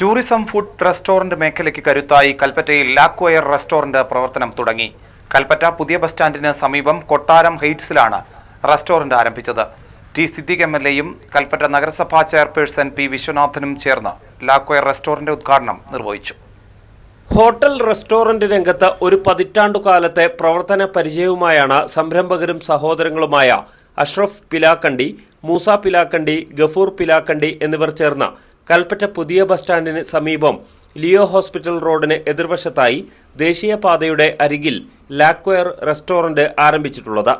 Tourism food restaurant മേഖലയ്ക്ക് കരുത്തായി കൽപ്പറ്റയിൽ ലാക്വയർ restaurant പ്രവർത്തനം തുടങ്ങി. കൽപ്പറ്റ പുതിയ ബസ് സ്റ്റാൻഡിന് സമീപം കൊട്ടാരം ഹെയ്റ്റ്സിലാണ് റെസ്റ്റോറന്റ് ആരംഭിച്ചത്. ടി സിദ്ദിഖ് എം എൽ എയും കൽപ്പറ്റ നഗരസഭാ ചെയർപേഴ്സൺ പി വിശ്വനാഥനും ചേർന്ന് ലാക്വയർ റെസ്റ്റോറന്റ് ഉദ്ഘാടനം നിർവഹിച്ചു. ഹോട്ടൽ റെസ്റ്റോറന്റ് രംഗത്ത് ഒരു പതിറ്റാണ്ടുകാലത്തെ പ്രവർത്തന പരിചയവുമായാണ് സംരംഭകരും സഹോദരങ്ങളുമായ അഷ്റഫ് പിലാക്കണ്ടി മൂസ പിലാക്കണ്ടി ഗഫൂർ പിലാക്കണ്ടി എന്നിവർ ചേർന്ന് കൽപ്പറ്റ പുതിയ ബസ് സ്റ്റാൻഡിന് സമീപം ലിയോ ഹോസ്പിറ്റൽ റോഡിന് എതിർവശത്തായി ദേശീയപാതയുടെ അരികിൽ ലാക്വയർ റെസ്റ്റോറന്റ് ആരംഭിച്ചിട്ടുള്ളത്.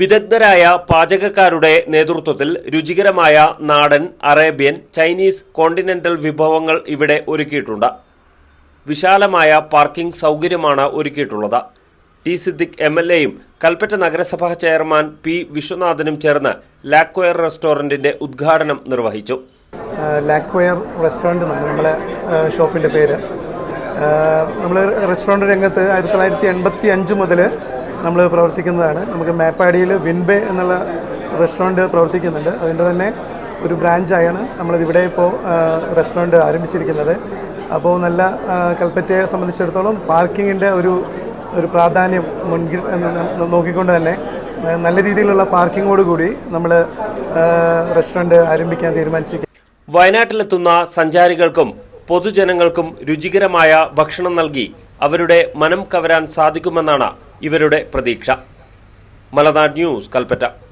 വിദഗ്ധരായ പാചകക്കാരുടെ നേതൃത്വത്തിൽ രുചികരമായ നാടൻ അറേബ്യൻ ചൈനീസ് കോണ്ടിനെന്റൽ വിഭവങ്ങൾ ഇവിടെ ഒരുക്കിയിട്ടുണ്ട്. വിശാലമായ പാർക്കിംഗ് സൗകര്യമാണ് ഒരുക്കിയിട്ടുള്ളത്. ടി സിദ്ദിഖ് എം എൽ എയും കൽപ്പറ്റ നഗരസഭാ ചെയർമാൻ പി വിശ്വനാഥനും ചേർന്ന് ലാക്വയർ റെസ്റ്റോറന്റിന്റെ ഉദ്ഘാടനം നിർവഹിച്ചു. ലാക്വയർ റെസ്റ്റോറന്റ് നമ്മളെ ഷോപ്പിന്റെ പേര്. നമ്മൾ റെസ്റ്റോറന്റ് രംഗത്ത് ആയിരത്തി തൊള്ളായിരത്തി എൺപത്തി അഞ്ച് മുതൽ നമ്മൾ പ്രവർത്തിക്കുന്നതാണ്. നമുക്ക് മേപ്പാടിയിൽ വിൻബേ എന്നുള്ള റെസ്റ്റോറന്റ് പ്രവർത്തിക്കുന്നുണ്ട്. അതിന്റെ തന്നെ ഒരു ബ്രാഞ്ചായാണ് നമ്മളിതിവിടെ ഇപ്പോൾ റെസ്റ്റോറന്റ് ആരംഭിച്ചിരിക്കുന്നത്. അപ്പോൾ നല്ല കൽപ്പറ്റയെ സംബന്ധിച്ചിടത്തോളം പാർക്കിങ്ങിന്റെ ഒരു ഒരു പ്രാധാന്യം മുൻകിൽ നോക്കിക്കൊണ്ട് തന്നെ നല്ല രീതിയിലുള്ള പാർക്കിങ്ങോട് കൂടി നമ്മൾ റെസ്റ്റോറന്റ് ആരംഭിക്കാൻ തീരുമാനിച്ചിരിക്കും വയനാട്ടിലെത്തുന്ന സഞ്ചാരികൾക്കും പൊതുജനങ്ങൾക്കും രുചികരമായ ഭക്ഷണം നൽകി അവരുടെ മനം കവരാൻ സാധിക്കുമെന്നാണ് ഇവരുടെ പ്രതീക്ഷ. മലനാട് ന്യൂസ് കൽപ്പറ്റ.